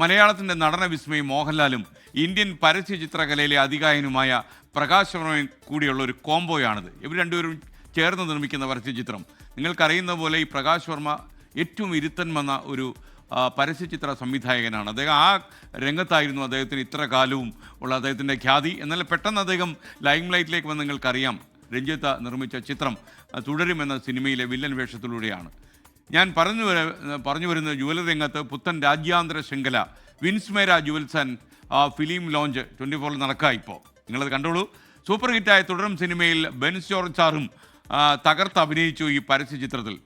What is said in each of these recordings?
മലയാളത്തിന്റെ നടന വിസ്മയം മോഹൻലാലും ഇന്ത്യൻ പരസ്യ ചിത്രകലയിലെ അതികായനുമായ പ്രകാശ് വർമ്മയും കൂടിയുള്ള ഒരു കോംബോയാണിത്. ഇവർ രണ്ടുപേരും ചേർന്ന് നിർമ്മിക്കുന്ന പരസ്യചിത്രം നിങ്ങൾക്കറിയുന്ന പോലെ ഈ പ്രകാശ് വർമ്മ ഏറ്റവും ഇരുത്തൻ വന്ന ഒരു പരസ്യചിത്ര സംവിധായകനാണ്. അദ്ദേഹം ആ രംഗത്തായിരുന്നു അദ്ദേഹത്തിന് ഇത്ര കാലവും ഉള്ള അദ്ദേഹത്തിന്റെ ഖ്യാതി. എന്നാൽ പെട്ടെന്ന് അദ്ദേഹം ലൈം ലൈറ്റിലേക്ക് വന്ന് നിങ്ങൾക്കറിയാം രഞ്ജിത്ത നിർമ്മിച്ച ചിത്രം തുടരുമെന്ന സിനിമയിലെ വില്ലൻ വേഷത്തിലൂടെയാണ്. ഞാൻ പറഞ്ഞു പറഞ്ഞു വരുന്ന ജുവലറി രംഗത്ത് പുത്തൻ രാജ്യാന്തര ശൃംഖല Winsmera jewels and film launch twenty ഫോറിൽ നടക്കുക ഇപ്പോൾ നിങ്ങളത് കണ്ടോളൂ. സൂപ്പർ ഹിറ്റായ തുടരും സിനിമയിൽ ബെൻസ് ജോർജ് സാറും തകർത്ത് അഭിനയിച്ചു ഈ പരസ്യ ചിത്രത്തിൽ.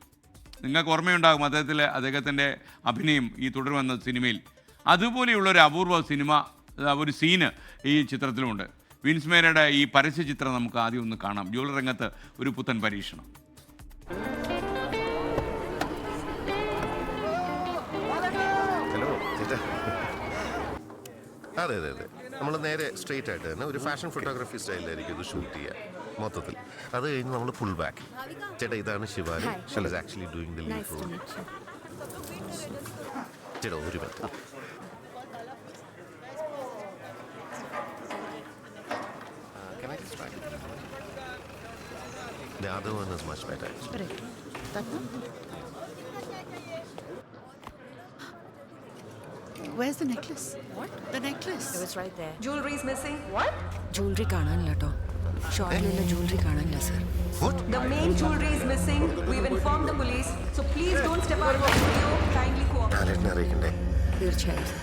നിങ്ങൾക്ക് ഓർമ്മയുണ്ടാകും അദ്ദേഹത്തിലെ അദ്ദേഹത്തിന്റെ അഭിനയം ഈ തുടരും എന്ന സിനിമയിൽ. അതുപോലെയുള്ള ഒരു അപൂർവ സിനിമ ഒരു സീന് ഈ ചിത്രത്തിലുമുണ്ട്. വിൻസ്മേരയുടെ ഈ പരസ്യ ചിത്രം നമുക്ക് ആദ്യം ഒന്ന് കാണാം. ജ്വല്ലറി രംഗത്ത് ഒരു പുത്തൻ പരീക്ഷണം. അതെ അതെ അതെ നമ്മൾ നേരെ സ്ട്രെയിറ്റ് ആയിട്ട് തന്നെ ഒരു ഫാഷൻ ഫോട്ടോഗ്രാഫി സ്റ്റൈലിലായിരിക്കും ഇത് ഷൂട്ട് ചെയ്യുക മൊത്തത്തിൽ അത് കഴിഞ്ഞ് നമ്മൾ ഫുൾ ബാക്ക് ചേട്ടാ ഇതാണ് Shivani she is actually doing the lead to role. ചേട്ടാ ഒരു minute Can I just try? The other one is much better. actually. Right. That one? Where's the necklace? What? The necklace. It was right there. Jewelry is missing. What? Jewelry കാണാനില്ല കേട്ടോ ഷോപ്പിലുള്ള jewelry കാണാനില്ല sir What? The main jewelry is missing. We've informed the police. So please don't step out of the studio. Kindly cooperate. ലാലേട്ടനെ അറിയിക്കണ്ടേ തീർച്ചയായും sir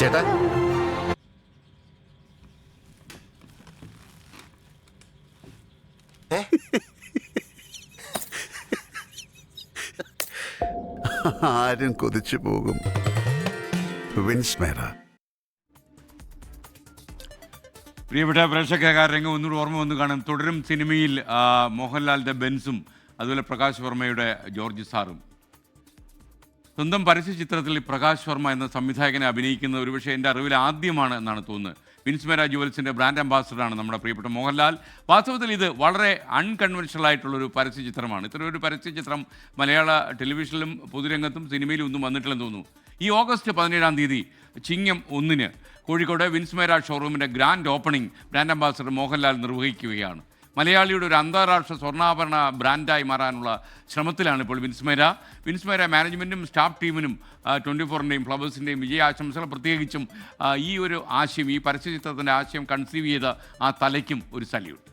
ചേട്ടാ. ആരും കൊതിച്ചു പോകും. Wins മേറ പ്രിയപ്പെട്ട പ്രേക്ഷക രംഗം ഒന്നുകൂടി ഓർമ്മ വന്നു കാണും. തുടരും സിനിമയിൽ മോഹൻലാലിന്റെ ബെൻസും. അതുപോലെ പ്രകാശ് വർമ്മയുടെ ജോർജ് സാറും. സ്വന്തം പരസ്യ ചിത്രത്തിൽ പ്രകാശ് വർമ്മ എന്ന സംവിധായകനെ അഭിനയിക്കുന്നത് ഒരുപക്ഷെ എന്റെ അറിവിൽ ആദ്യമാണ് എന്നാണ് തോന്നുന്നത്. വിൻസ്മേര ജുവൽസിന്റെ ബ്രാൻഡ് അംബാസഡറാണ് നമ്മുടെ പ്രിയപ്പെട്ട മോഹൻലാൽ. വാസ്തവത്തിൽ ഇത് വളരെ അൺകൺവെൻഷണൽ ആയിട്ടുള്ളൊരു പരസ്യ ചിത്രമാണ്. ഇത്തരം ഒരു പരസ്യ ചിത്രം മലയാള ടെലിവിഷനിലും പൊതുരംഗത്തും സിനിമയിലും ഒന്നും വന്നിട്ടില്ലെന്ന് തോന്നുന്നു. ഈ ഓഗസ്റ്റ് പതിനേഴാം തീയതി ചിങ്ങം ഒന്നിന് Kozhikode Winsmera ഷോറൂമിന്റെ grand opening brand ambassador Mohanlal നിർവഹിക്കുകയാണ്. മലയാളിയുടെ ഒരു അന്താരാഷ്ട്ര സ്വർണാഭരണ ബ്രാൻഡായി മാറാനുള്ള ശ്രമത്തിലാണ് ഇപ്പോൾ വിൻസ്മേര വിൻസ്മേര മാനേജ്മെന്റും സ്റ്റാഫ് ടീമിനും ട്വന്റി ഫോറിന്റെയും ഫ്ലവേഴ്സിന്റെയും വിജയാശംസകൾ പ്രത്യേകിച്ചും ഈ ഒരു ആശയം ഈ പരസ്യചിത്രത്തിന്റെ ആശയം കൺസീവ് ചെയ്ത ആ തലയ്ക്കും ഒരു സല്യൂട്ട്.